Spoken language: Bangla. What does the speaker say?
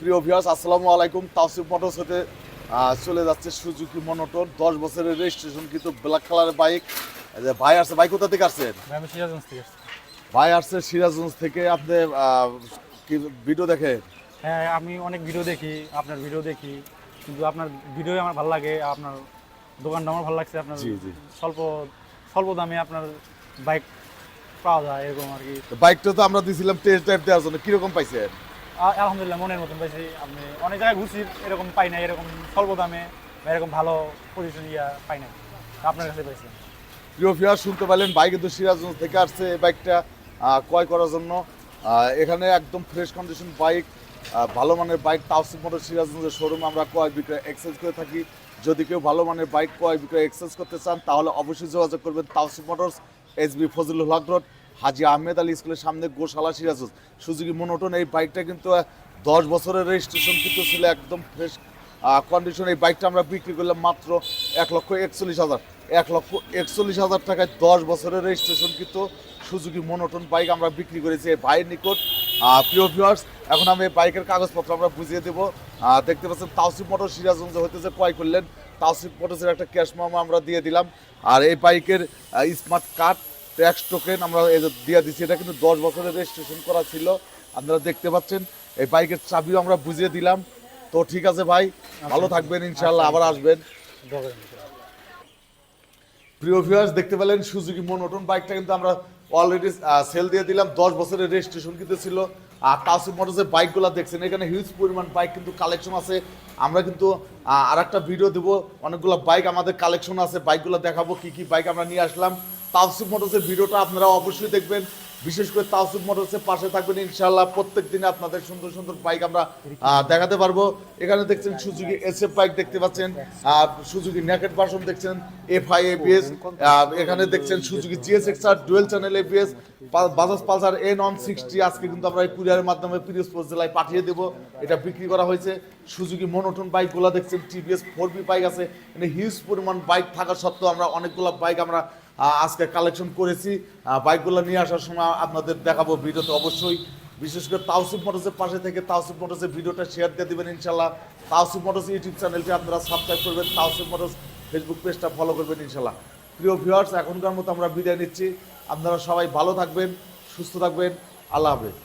প্রিয় ভিউয়ার্স আসসালামু আলাইকুম। তাওসিফ মোটরস হতে চলে যাচ্ছে সুজুকি মনোটন। দশ বছরের রেজিস্ট্রেশন কিন্তু ব্ল্যাক কালারের বাইক এই যে ভাই আসছে ভাই কোথা থেকে আসছেন? ভাই আমি সিরাজগঞ্জ থেকে আসছি। সিরাজগঞ্জ থেকে। আপনি ভিডিও দেখে হ্যাঁ আমি অনেক ভিডিও দেখি আপনার ভিডিও দেখি। কিন্তু আপনার ভিডিও আমার ভালো লাগে আপনার দোকানটা আমার ভালো লাগছে আপনার জি, জি। স্বল্প স্বল্প দামে আপনার বাইক পাওয়া যায় এরকম আর কি। বাইকটা তো আমরা দিয়েছিলাম টেস্ট ড্রাইভ দেওয়ার জন্য। কীরকম পাইছেন? আলহামদুলিল্লাহ, মনের মতন পাইছি আপনি অনেক জায়গায় ঘুরছি, এরকম পাই না এরকম স্বল্প দামে বা এরকম ভালো পজিশন ইয়া পাই না আপনার কাছে পাইছি প্রিয় ভিউয়ার শুনতে পারলেন বাইক কিন্তু সিরাজগঞ্জ থেকে আসছে এই বাইকটা ক্রয় করার জন্য। এখানে একদম ফ্রেশ কন্ডিশন বাইক ভালো মানের বাইক তাওসিফ মোটর সিরাজগঞ্জের শোরুম আমরা ক্রয় বিক্রয় এক্সচেঞ্জ করে থাকি। যদি কেউ ভালো মানের বাইক ক্রয় বিক্রয় এক্সচেঞ্জ করতে চান, তাহলে অবশ্যই যোগাযোগ করবেন Tausif motors S B Fazlul Haque road Haji Ahmed Ali স্কুলের সামনে গোশালা সিরাজগঞ্জ সুজুকি মনোটন, এই বাইকটা কিন্তু দশ বছরের রেজিস্ট্রেশন কিন্তু ছিল একদম ফ্রেশ কন্ডিশন এই বাইকটা আমরা বিক্রি করলাম মাত্র এক লক্ষ একচল্লিশ হাজার। এক লক্ষ একচল্লিশ হাজার টাকায় দশ বছরের রেজিস্ট্রেশন কিন্তু সুজুকি মনোটন বাইক আমরা বিক্রি করেছি এই ভাইয়ের নিকট। প্রিয় ভিউয়ার্স এখন আমি এই বাইকের কাগজপত্র আমরা বুঝিয়ে দেবো। দেখতে পাচ্ছেন তাওসিফ মোটর সিরাজগঞ্জ হতে যে ক্রয় করলেন। তাওসিফ মোটরসের একটা ক্যাশ মামা আমরা দিয়ে দিলাম। আর এই বাইকের স্মার্ট কার্ড ট্যাক্স টোকেন আমরা দিয়ে দিচ্ছি এটা কিন্তু দশ বছরের রেজিস্ট্রেশন করা ছিল। আপনারা দেখতে পাচ্ছেন, এই বাইকের চাবিও আমরা বুঝিয়ে দিলাম। তো ঠিক আছে ভাই, ভালো থাকবেন ইনশাল্লাহ আবার আসবেন। প্রিয় ভিউয়ার্স দেখতে পেলেন সুজুকি মনোটন। বাইকটা কিন্তু আমরা অলরেডি সেল দিয়ে দিলাম। দশ বছরের রেজিস্ট্রেশন কিন্তু ছিল। আর তাসিফ মোটরসের বাইকগুলো দেখছেন, এখানে হিউজ পরিমাণ বাইক কিন্তু কালেকশন আছে। আমরা কিন্তু আর একটা ভিডিও দেবো। অনেকগুলো বাইক আমাদের কালেকশন আছে। বাইকগুলো দেখাবো, কি কি বাইক আমরা নিয়ে আসলাম। তাওসিফ মোটরসের ভিডিওটা আপনারা অবশ্যই দেখবেন। বিশেষ করে তাওসিফ মোটরসের পাশে থাকবেন ইনশাল্লাহ প্রত্যেক দিনে আপনাদের সুন্দর সুন্দর বাইক আমরা দেখাতে পারব। এখানে দেখছেন সুজুকি এসএফ বাইক দেখতে পাচ্ছেন সুজুকি নেকেট ভার্সন দেখছেন এফ আই এবিএস এখানে দেখছেন Suzuki GS R dual channel ABS Bajaj Pulsar N one sixty আজকে কিন্তু আমরা এই কুরিয়ারের মাধ্যমে পিরিয়সপুর জেলায় পাঠিয়ে দেবো। এটা বিক্রি করা হয়েছে। সুজুকি মনোটন বাইকগুলো দেখছেন টিভিএস ফোর বি বাইক আছে। এখানে হিউজ পরিমাণ বাইক থাকা সত্ত্বেও আমরা অনেকগুলো বাইক আমরা আজকে কালেকশন করেছি। বাইকগুলো নিয়ে আসার সময় আপনাদের দেখাবো ভিডিওতে অবশ্যই। বিশেষ করে তাওসিফ মোটরসের পাশে থেকে তাওসিফ মোটরসের ভিডিওটা শেয়ার দিয়ে দেবেন ইনশাল্লাহ তাওসিফ মোটরস ইউটিউব চ্যানেলটি আপনারা সাবস্ক্রাইব করবেন, তাওসিফ মোটরস ফেসবুক পেজটা ফলো করবেন ইনশাল্লাহ প্রিয় ভিউয়ার্স এখনকার মতো আমরা বিদায় নিচ্ছি। আপনারা সবাই ভালো থাকবেন, সুস্থ থাকবেন। আল্লাহ হাফেজ।